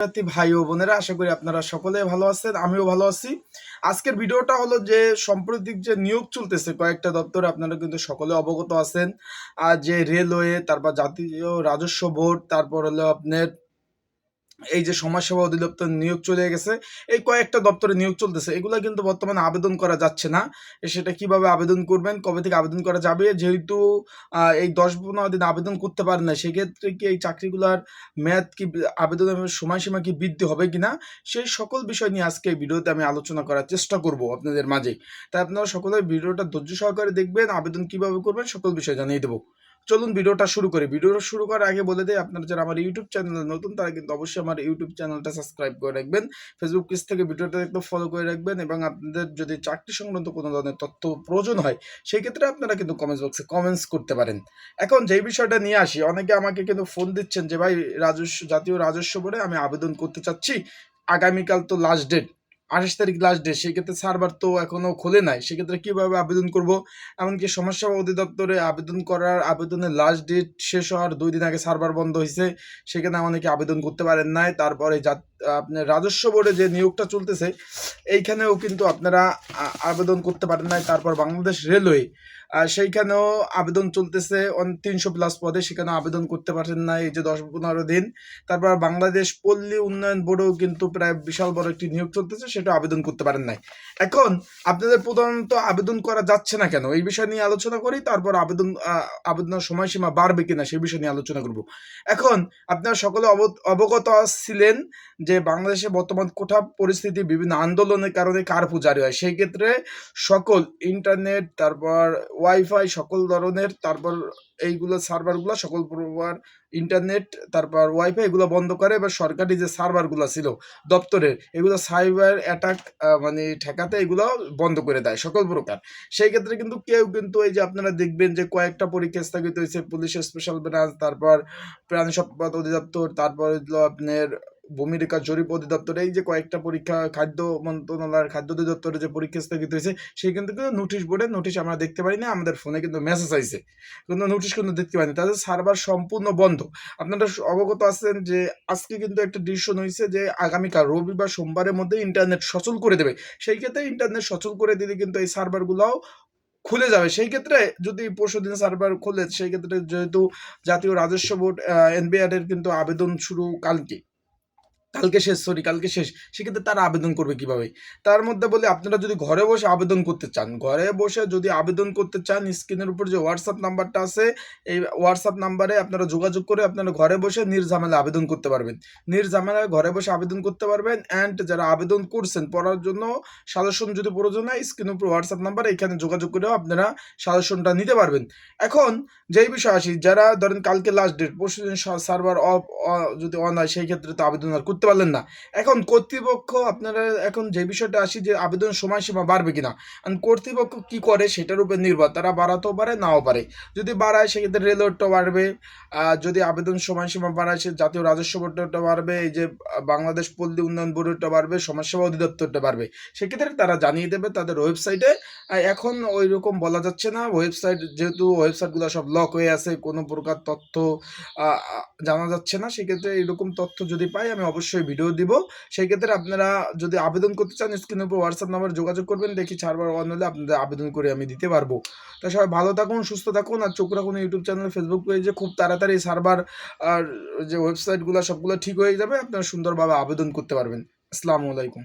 শিক্ষার্থী ভাই ও বোনেরা, আশা করি আপনারা সকলে ভালো আছেন, আমিও ভালো আছি। আজকের ভিডিওটা হলো যে, সম্প্রতিক যে নিয়োগ চলতেছে কয়েকটা দপ্তরে, আপনারা কিন্তু সকলে অবগত আছেন। আর যে রেলওয়ে, তারপর জাতীয় রাজস্ব বোর্ড, তারপর হলো আপনার এই যে সমাজসেবা অধিদপ্তর নিয়োগ চলে গেছে, এই কয়েকটা দপ্তরে নিয়োগ চলতেছে, এগুলো কিন্তু বর্তমানে আবেদন করা যাচ্ছে না। সেটা কীভাবে আবেদন করবেন, কবে থেকে আবেদন করা যাবে? যেহেতু এই দশ পনেরো দিন আবেদন করতে পারেন না, সেক্ষেত্রে কি এই চাকরিগুলোর মেয়াদ কি, আবেদনের সময়সীমা কি বৃদ্ধি হবে কিনা? সেই সকল বিষয় নিয়ে আজকে ভিডিওতে আমি আলোচনা করার চেষ্টা করব আপনাদের মাঝে। তাই আপনারা সকলে ভিডিওটা ধৈর্য সহকারে দেখবেন, আবেদন কীভাবে করবেন, সকল বিষয় জানিয়ে দেবো। চলুন ভিডিওটা শুরু করি। ভিডিওটা শুরু করার আগে বলে দেয় আপনারা যারা আমার ইউটিউব চ্যানেলে নতুন, তারা কিন্তু অবশ্যই আমার ইউটিউব চ্যানেলটা সাবস্ক্রাইব করে রাখবেন। ফেসবুক পেজ থেকে ভিডিওটা একটু ফলো করে রাখবেন এবং আপনাদের যদি চাকরি সংক্রান্ত কোনো ধরনের তথ্য প্রয়োজন হয়, সেই ক্ষেত্রে আপনারা কিন্তু কমেন্টস বক্সে কমেন্টস করতে পারেন। এখন যেই বিষয়টা নিয়ে আসি, অনেকে আমাকে কিন্তু ফোন দিচ্ছেন যে, ভাই, রাজস্ব, জাতীয় রাজস্ব বোর্ডে আমি আবেদন করতে চাচ্ছি। আগামীকাল তো লাস্ট ডেট আঠাশ তারিখ লাস্ট ডেট সেক্ষেত্রে সার্ভার তো এখনও খোলে নাই। সেক্ষেত্রে কীভাবে আবেদন করব? এমনকি সমাজসেবা অধিদপ্তরে আবেদন করার আবেদনের লাস্ট ডেট শেষ হওয়ার দুই দিন আগে সার্ভার বন্ধ হয়েছে সেখানে অনেকে আবেদন করতে পারেন নাই। তারপরে জাত- আপনার রাজস্ব বোর্ডে যে নিয়োগটা চলতেছে, এইখানেও কিন্তু আপনারা আবেদন করতে পারেন নাই। তারপর বাংলাদেশ রেলওয়ে সেইখানেও আবেদন চলতেছে তিনশো প্লাস পদে সেখানে আবেদন করতে পারেন না এই যে দশ পনেরো দিন। তারপর বাংলাদেশ পল্লী উন্নয়ন বোর্ডেও কিন্তু প্রায় বিশাল বড় একটি নিয়োগ চলতেছে সেটা আবেদন করতে পারেন নাই। এখন আপনাদের প্রধানত আবেদন করা যাচ্ছে না কেন? এই বিষয় নিয়ে আলোচনা করি, তারপর আবেদন আবেদনের সময়সীমা বাড়বে কিনা, সেই বিষয় নিয়ে আলোচনা করব। এখন আপনারা সকলে অব- অবগত ছিলেন যে বাংলাদেশে বর্তমান কোঠা পরিস্থিতি, বিভিন্ন আন্দোলনের কারণে কার্ফু জারি হয়। সেই ক্ষেত্রে সকল ইন্টারনেট তারপর ওয়াইফাই সকল ধরনের, তারপর এইগুলো সার্ভারগুলো সকল প্রকার ইন্টারনেট তারপর ওয়াইফাই এগুলো বন্ধ করে, এবার সরকারি যে সার্ভারগুলো ছিল, দপ্তরের, এগুলো সাইবার অ্যাটাক মানে ঠেকাতে এগুলো বন্ধ করে দেয় সকল প্রকার। সেই ক্ষেত্রে কিন্তু কেউ কিন্তু এই যে আপনারা দেখবেন যে কয়েকটা পরীক্ষা স্থগিত হয়েছে পুলিশ স্পেশাল ব্রাঞ্চ তারপর প্রাণী সম্পদ অধিদপ্তর, তারপর আপনার ভূমিরেখা জরিপ অধিদপ্তর, এই যে কয়েকটা পরীক্ষা, খাদ্য মন্ত্রণালয়ের খাদ্য অধিদপ্তরে যে পরীক্ষা স্থগিত হয়েছে সেই কিন্তু কিন্তু নোটিশ বোর্ডে নোটিশ আমরা দেখতে পারি না, আমাদের ফোনে কিন্তু মেসেজ আইছে। কিন্তু নোটিশ কিন্তু দেখতে পাইনি। তাদের সার্ভার সম্পূর্ণ বন্ধ। আপনারা অবগত আছেন যে আজকে কিন্তু একটা ডিসিশন হয়েছে যে আগামীকাল, রবিবার, সোমবারের মধ্যে ইন্টারনেট সচল করে দেবে। সেই ক্ষেত্রে ইন্টারনেট সচল করে দিলে কিন্তু এই সার্ভারগুলোও খুলে যাবে। সেই ক্ষেত্রে যদি পরশু দিন সার্ভার খোলে, সেই ক্ষেত্রে যেহেতু জাতীয় রাজস্ব বোর্ড এনবিআর এর কিন্তু আবেদন শুরু কালকে। কালকে শেষ সরি কালকে শেষ। সেক্ষেত্রে তারা আবেদন করবে কীভাবে? তার মধ্যে বলে, আপনারা যদি ঘরে বসে আবেদন করতে চান, ঘরে বসে যদি আবেদন করতে চান স্ক্রিনের উপর যে হোয়াটসঅ্যাপ নাম্বারটা আছে, এই হোয়াটসঅ্যাপ নাম্বারে আপনারা যোগাযোগ করে আপনারা ঘরে বসে নির্ঝামেলা আবেদন করতে পারবেন। নির্ঝামেলায় ঘরে বসে আবেদন করতে পারবেন অ্যান্ড যারা আবেদন করছেন পড়ার জন্য সাজেশন যদি প্রয়োজন হয় স্ক্রিনের উপর হোয়াটসঅ্যাপ নাম্বার এখানে যোগাযোগ করেও আপনারা সাজেশনটা নিতে পারবেন। এখন যেই বিষয় আসি, যারা ধরেন কালকে লাস্ট ডেট পরশু দিন সার্ভার অফ যদি অন হয়, সেই ক্ষেত্রে তো আবেদন আর করতে পারলেন না। এখন কর্তৃপক্ষ আপনারা এখন যে বিষয়টা আসি যে আবেদন সময়সীমা বাড়বে কিনা, কারণ কর্তৃপক্ষ কি করে সেটার উপর নির্ভর, তারা বাড়াতেও পারে, নাও পারে। যদি বাড়ায় সেক্ষেত্রে রেলওয়েটা বাড়বে যদি আবেদন সময়সীমা বাড়ায় সে জাতীয় রাজস্ব বোর্ডটা বাড়বে, এই যে বাংলাদেশ পল্লী উন্নয়ন বোর্ডটা বাড়বে সমাজসেবা অধিদপ্তরটা বাড়বে, সেক্ষেত্রে তারা জানিয়ে দেবে তাদের ওয়েবসাইটে। এখন ওই রকম বলা যাচ্ছে না, ওয়েবসাইট যেহেতু ওয়েবসাইটগুলো সব লক হয়ে আছে, কোনো প্রকার তথ্য জানা যাচ্ছে না, সেক্ষেত্রে এরকম তথ্য যদি পাই, আমি অবশ্যই ভিডিও দিব। সেই ক্ষেত্রে আপনারা যদি আবেদন করতে চান স্ক্রিনের উপর হোয়াটসঅ্যাপ নাম্বার যোগাযোগ করবেন, দেখি ছাড়বার অন হলে আপনাদের আবেদন করে আমি দিতে পারব। তা সবাই ভালো থাকুন, সুস্থ থাকুন, আর চোখ রাখুন ইউটিউব চ্যানেল ফেসবুক পেজে খুব তাড়াতাড়ি সার্ভার আর যে ওয়েবসাইটগুলো সবগুলো ঠিক হয়ে যাবে, আপনারা সুন্দরভাবে আবেদন করতে পারবেন। আসসালামু আলাইকুম।